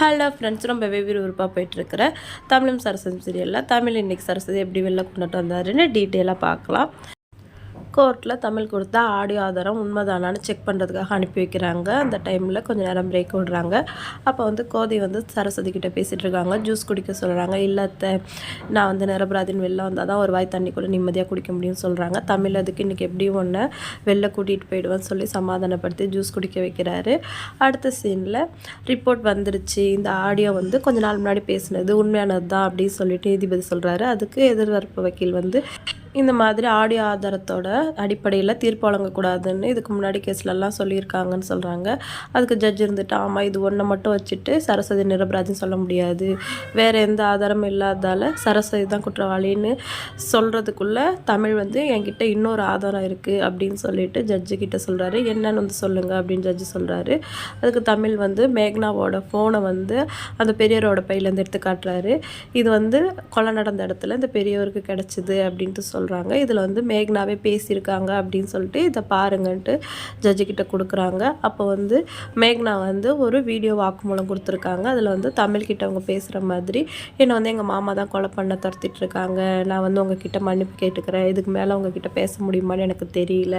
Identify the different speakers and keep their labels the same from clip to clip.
Speaker 1: Hello friends ரொம்ப விறுவிறுப்பாக போயிட்டுருக்கிற தமிழும் சரஸ்வதி சீரியலில் தமிழ் இன்னைக்கு சரஸ்வதி எப்படி வெளில கொண்டுட்டு வந்தாருன்னு டீட்டெயிலாக பார்க்கலாம். கோர்ட்டில் தமிழ் கொடுத்தா ஆடியோ ஆதாரம் உண்மைதானான்னு செக் பண்ணுறதுக்காக அனுப்பி வைக்கிறாங்க. அந்த டைமில் கொஞ்சம் நேரம் பிரேக் விடுறாங்க. அப்போ வந்து கோதை வந்து சரஸ்வதி கிட்டே பேசிகிட்டு இருக்காங்க. ஜூஸ் குடிக்க சொல்கிறாங்க இல்லத்த நான் வந்து நிரபராதின்னு வெளில வந்தால் தான் ஒரு வாய் தண்ணிக்குள்ளே நிம்மதியாக குடிக்க முடியும்னு சொல்கிறாங்க தமிழ் அதுக்கு இன்றைக்கி எப்படி ஒன்று வெளில கூட்டிகிட்டு போயிடுவேன்னு சொல்லி சமாதானப்படுத்தி ஜூஸ் குடிக்க வைக்கிறாரு. அடுத்த சீனில் ரிப்போர்ட் வந்துருச்சு. இந்த ஆடியோ வந்து கொஞ்ச நாள் முன்னாடி பேசினது. உண்மையானது தான் அப்படின்னு சொல்லிட்டு நீதிபதி சொல்கிறாரு அதுக்கு எதிர்பார்ப்பு வக்கீல் வந்து இந்த மாதிரி ஆடியோ ஆதாரத்தோட அடிப்படையில் தீர்ப்பு வழங்கக்கூடாதுன்னு இதுக்கு முன்னாடி கேஸ்லலாம் சொல்லியிருக்காங்கன்னு சொல்கிறாங்க அதுக்கு ஜட்ஜ் இருந்துட்டு ஆமாம் இது ஒன்றை மட்டும் வச்சுட்டு சரஸ்வதி நிரபராஜன் சொல்ல முடியாது. வேறு எந்த ஆதாரமும் இல்லாதால சரஸ்வதி தான் குற்றவாளின்னு சொல்கிறதுக்குள்ளே தமிழ் வந்து என்கிட்ட இன்னொரு ஆதாரம் இருக்குது அப்படின்னு சொல்லிட்டு ஜட்ஜு கிட்ட சொல்கிறாரு என்னன்னு வந்து சொல்லுங்கள் அப்படின்னு ஜட்ஜு சொல்கிறாரு அதுக்கு தமிழ் வந்து மேக்னாவோட ஃபோனை வந்து அந்த பெரியவரோட பையிலேருந்து எடுத்து காட்டுறாரு. இது வந்து கொலை நடந்த இடத்துல இந்த பெரியவருக்கு கிடச்சிது அப்படின்ட்டு சொல்கிறாங்க இதில் வந்து மேக்னாவே பேசியிருக்காங்க அப்படின்னு சொல்லிட்டு இதை பாருங்கன்ட்டு ஜட்ஜு கொடுக்குறாங்க. அப்போ வந்து மேக்னா வந்து ஒரு வீடியோ வாக்குமூலம் கொடுத்துருக்காங்க. அதில் வந்து தமிழ்கிட்ட அவங்க பேசுகிற மாதிரி என்னை வந்து எங்கள் மாமா தான் கொலை பண்ண துரத்திட்டு இருக்காங்க. நான் வந்து உங்ககிட்ட மன்னிப்பு கேட்டுக்கிறேன். இதுக்கு மேலே உங்ககிட்ட பேச முடியுமான்னு எனக்கு தெரியல.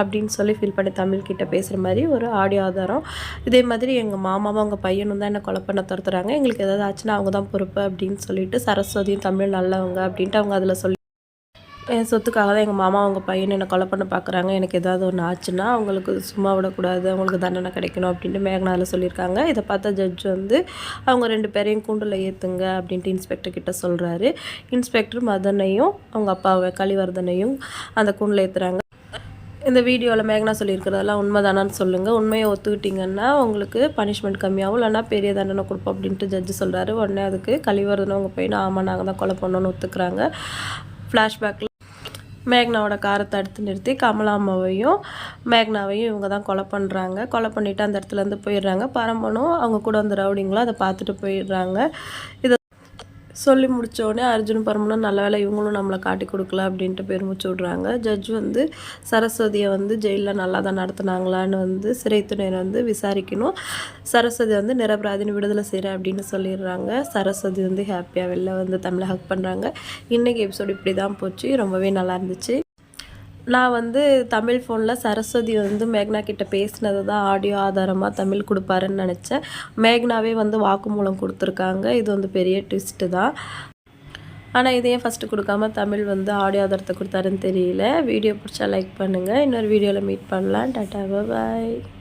Speaker 1: அப்படின்னு சொல்லி ஃபீல் பண்ணி தமிழ்கிட்ட பேசுகிற மாதிரி ஒரு ஆடியோ ஆதாரம். இதே மாதிரி எங்கள் மாமாவும் அவங்க பையனும் தான் என்னை கொலை பண்ண துரத்துறாங்க. எங்களுக்கு எதாவது ஆச்சுன்னா அவங்க தான் பொறுப்பு அப்படின்னு சொல்லிட்டு சரஸ்வதியும் தமிழ் நல்லவங்க அப்படின்ட்டு அவங்க அதில் சொல்லி என் சொத்துக்காக தான் எங்கள் மாமா அவங்க பையனை என்னை கொலை பண்ண பார்க்குறாங்க எனக்கு ஏதாவது ஒன்று ஆச்சுன்னா அவங்களுக்கு சும்மா விடக்கூடாது. அவங்களுக்கு தண்டனை கிடைக்கணும் அப்படின்ட்டு மேகனாவில் சொல்லியிருக்காங்க. இதை பார்த்தா ஜட்ஜ் வந்து அவங்க ரெண்டு பேரையும் கூண்டில் ஏற்றுங்க அப்படின்ட்டு இன்ஸ்பெக்டர் கிட்ட சொல்கிறாரு இன்ஸ்பெக்டர் மதனையும் அவங்க அப்பாவை கலிவர்தனையும் அந்த கூண்டில் ஏற்றுறாங்க இந்த வீடியோவில் மேகனா சொல்லியிருக்கிறதெல்லாம் உண்மை தானான்னு சொல்லுங்கள் உண்மையை ஒத்துக்கிட்டிங்கன்னா உங்களுக்கு பனிஷ்மெண்ட் கம்மியாகும் இல்லைனா பெரிய தண்டனை கொடுப்போம் அப்படின்ட்டு ஜட்ஜு சொல்கிறாரு உடனே அதுக்கு கழிவறதுன்னு அவங்க பையனை ஆமாம் நாங்கள் தான் கொலை பண்ணோன்னு ஒத்துக்கிறாங்க. ஃப்ளாஷ்பேக்கில் மேக்னாவோட காரை தடுத்து நிறுத்தி கமலாமாவையும் மேக்னாவையும் இவங்க தான் கொலை பண்ணுறாங்க கொலை பண்ணிவிட்டு அந்த இடத்துலேருந்து போயிடுறாங்க. பரம்பனும் அவங்க கூட வந்து ரவுடிங்களும் அதை பார்த்துட்டு போயிடுறாங்க. இதை சொல்லி முடித்தோடனே அர்ஜுன் பரமனும் நல்ல வேலை இவங்களும் நம்மளை காட்டி கொடுக்கல அப்படின்ட்டு பெருமிச்சு விட்றாங்க. ஜட்ஜ் வந்து சரஸ்வதியை வந்து ஜெயிலில் நல்லா தான் நடத்துனாங்களான்னு வந்து சிறை வந்து விசாரிக்கணும். சரஸ்வதி வந்து நிரபராதின்னு விடுதலை செய்கிறேன் அப்படின்னு சொல்லிடுறாங்க. சரஸ்வதி வந்து ஹாப்பியாக வெளில வந்து தமிழை ஹக் பண்ணுறாங்க இன்றைக்கி எபிசோடு இப்படி தான் போச்சு. ரொம்பவே நல்லா இருந்துச்சு. நான் வந்து தமிழ் ஃபோனில் சரஸ்வதி வந்து மேக்னா கிட்ட பேசினது தான் ஆடியோ ஆதாரமாக தமிழ் கொடுப்பாருன்னு நினச்சேன். மேக்னாவே வந்து வாக்குமூலம் கொடுத்துருக்காங்க. இது வந்து பெரிய ட்விஸ்ட்டு தான். ஆனால் இதையே ஃபஸ்ட்டு கொடுக்காம தமிழ் வந்து ஆடியோ ஆதாரத்தை கொடுத்தாருன்னு தெரியல. வீடியோ பிடிச்சா லைக் பண்ணுங்கள் இன்னொரு வீடியோவில் மீட் பண்ணலாம். டாட்டா பாய்